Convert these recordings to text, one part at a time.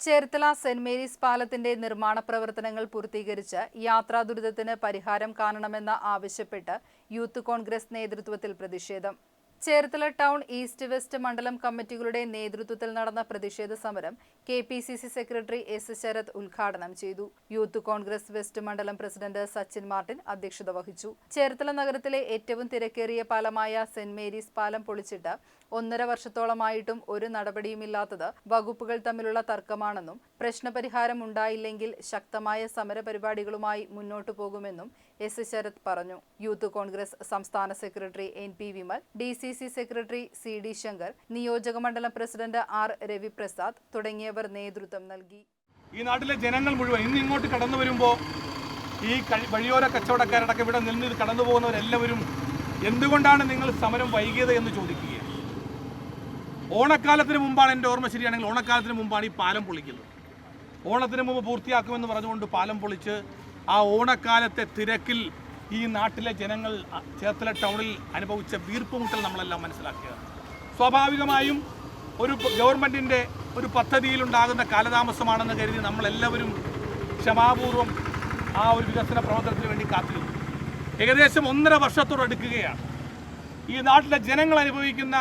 Cherthala saint Mary's പാലത്തിന്റെ നിർമ്മാണ പ്രവർത്തനങ്ങൾ പൂർത്തീകരിച്ച് യാത്രാ ദുരിതത്തിന് പരിഹാരം കാണണമെന്ന് ആവശ്യപ്പെട്ട് യൂത്ത് കോൺഗ്രസ് നേതൃത്വത്തിൽ പ്രതിഷേധം. ചേർത്തല ടൗൺ ഈസ്റ്റ് വെസ്റ്റ് മണ്ഡലം കമ്മിറ്റികളുടെ നേതൃത്വത്തിൽ നടന്ന പ്രതിഷേധ സമരം K P C C secretary S Sarath ഉദ്ഘാടനം ചെയ്തു. യൂത്ത് കോൺഗ്രസ് വെസ്റ്റ് മണ്ഡലം പ്രസിഡന്റ് സച്ചിൻ മാർട്ടിൻ അധ്യക്ഷത വഹിച്ചു. ചേർത്തല നഗരത്തിലെ ഏറ്റവും തിരക്കേറിയ പാലമായ സെന്റ് മേരീസ് പാലം പൊളിച്ചിട്ട് ഒന്നര വർഷത്തോളമായിട്ടും ഒരു നടപടിയുമില്ലാത്തത് വകുപ്പുകൾ തമ്മിലുള്ള തർക്കമാണെന്നും പ്രശ്നപരിഹാരം ഉണ്ടായില്ലെങ്കിൽ ശക്തമായ സമരപരിപാടികളുമായി മുന്നോട്ടു പോകുമെന്നും എസ് ശരത് പറഞ്ഞു. യൂത്ത് കോൺഗ്രസ് സംസ്ഥാന secretary N P Vimal D C C secretary C D Shankar നിയോജകമണ്ഡലം പ്രസിഡന്റ് ആർ രവിപ്രസാദ് തുടങ്ങിയവർ നേതൃത്വം നൽകി. ഈ നാട്ടിലെ ജനങ്ങൾ മുഴുവൻ ഇന്ന് ഇങ്ങോട്ട് കടന്നു വരുമ്പോൾ ഈ വഴിയോര കച്ചവടക്കാരടക്കം ഇവിടെ നിന്ന് കടന്നു പോകുന്നവരെല്ലാവരും എന്തുകൊണ്ടാണ് നിങ്ങൾ സമരം വൈകിയത് എന്ന് ചോദിക്കുക ഓണക്കാലത്തിന് മുമ്പാണ് എന്റെ ഓർമ്മ ശരിയാണെങ്കിൽ ഓണക്കാലത്തിന് മുമ്പാണ് ഈ പാലം പൊളിക്കുന്നത്. ഓണത്തിന് മുമ്പ് പൂർത്തിയാക്കുമെന്ന് പറഞ്ഞുകൊണ്ട് പാലം പൊളിച്ച് ആ ഓണക്കാലത്തെ തിരക്കിൽ ഈ നാട്ടിലെ ജനങ്ങൾ ചേർത്തല ടൗണിൽ അനുഭവിച്ച വീർപ്പുമുട്ടൽ നമ്മളെല്ലാം മനസ്സിലാക്കുക. സ്വാഭാവികമായും ഒരു ഗവൺമെന്റിന്റെ ഒരു പദ്ധതിയിലുണ്ടാകുന്ന കാലതാമസമാണെന്ന് കരുതി നമ്മളെല്ലാവരും ക്ഷമാപൂർവം ആ ഒരു വികസന പ്രവർത്തനത്തിന് വേണ്ടി കാത്തിരുന്നു. ഏകദേശം ഒന്നര വർഷത്തോട് എടുക്കുകയാണ് ഈ നാട്ടിലെ ജനങ്ങൾ അനുഭവിക്കുന്ന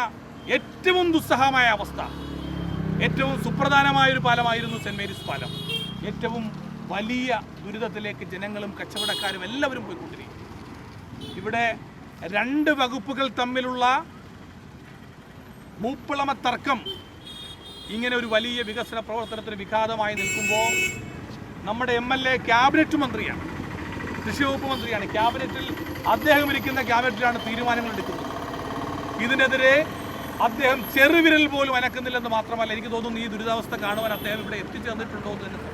ഏറ്റവും ദുസ്സഹമായ അവസ്ഥ. ഏറ്റവും സുപ്രധാനമായ ഒരു പാലമായിരുന്നു സെന്റ് മേരീസ് പാലം. ഏറ്റവും വലിയ ദുരിതത്തിലേക്ക് ജനങ്ങളും കച്ചവടക്കാരും എല്ലാവരും പോയിക്കൊണ്ടിരിക്കും ഇവിടെ രണ്ട് വകുപ്പുകൾ തമ്മിലുള്ള മൂപ്പിളമ തർക്കം ഇങ്ങനെ ഒരു വലിയ വികസന പ്രവർത്തനത്തിന് വിഘാതമായി നിൽക്കുമ്പോൾ നമ്മുടെ എം എൽ എ ക്യാബിനറ്റ് മന്ത്രിയാണ് കൃഷി വകുപ്പ് മന്ത്രിയാണ്. ക്യാബിനറ്റിൽ അദ്ദേഹം ഇരിക്കുന്ന ക്യാബിനറ്റിലാണ് തീരുമാനങ്ങൾ എടുക്കുന്നത്. ഇതിനെതിരെ അദ്ദേഹം ചെറുവിരൽ പോലും അനക്കുന്നില്ലെന്ന് മാത്രമല്ല എനിക്ക് തോന്നുന്നു ഈ ദുരിതാവസ്ഥ കാണുവാൻ അദ്ദേഹം ഇവിടെ എത്തിച്ചേർന്നിട്ടുണ്ടോ എന്ന് തന്നെ